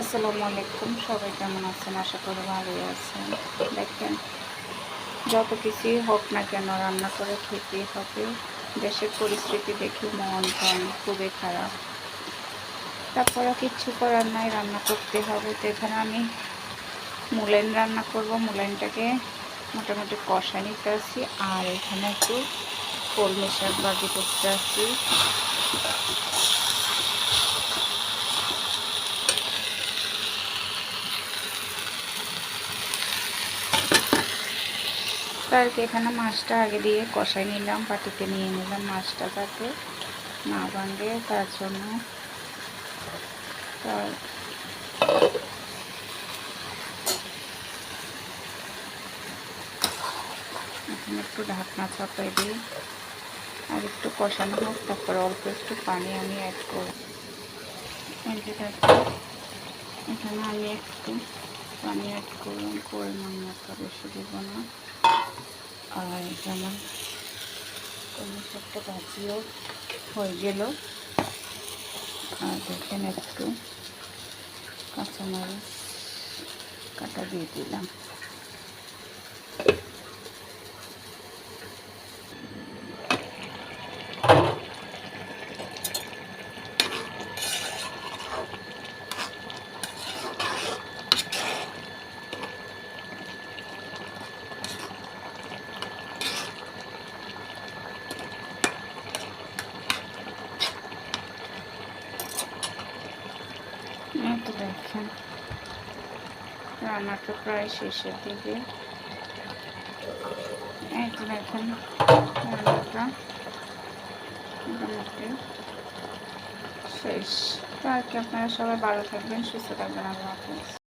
আসসালামু আলাইকুম, সবাই কেমন আছেন? আশা করি ভালোই আছেন। দেখেন, যত কিছুই হোক না কেন রান্না করে খেতেই হবে। দেশের পরিস্থিতি দেখে মন প্রাণ খুবই খারাপ। তারপরে কিচ্ছু করার নাই, রান্না করতে হবে। তো এখানে আমি মুলাইন রান্না করব। মুলাইনটাকে মোটামুটি কষা নিতে আসি আর এখানে একটু কলমি শাক বাজি করতে আসি তার এখানে মাছটা আগে দিয়ে কষাই নিলাম পাটিতে নিয়ে নিলাম মাছটা যাতে না ভাঙে, তার জন্য একটু ঢাকনা চাপাই দিই, আর একটু কষানো হোক, তারপরে অল্প একটু পানি আমি অ্যাড করব। এখানে আমি একটু পানি অ্যাড করলাম? পরিমাণ মতো বেশি দেবো না। আর যেমন কোনো একটা ভাজিও হয়ে গেল। আর দেখেন একটু কাঁচামরিচ কাটা দিয়ে দিলাম। তো দেখেন, রান্নাটা প্রায় শেষের দিকে। এই তো দেখেন, রান্নাটা শেষ। তো কি, আপনারা সবাই ভালো থাকবেন, সুস্থ থাকবেন, আল্লাহ হাফিজ।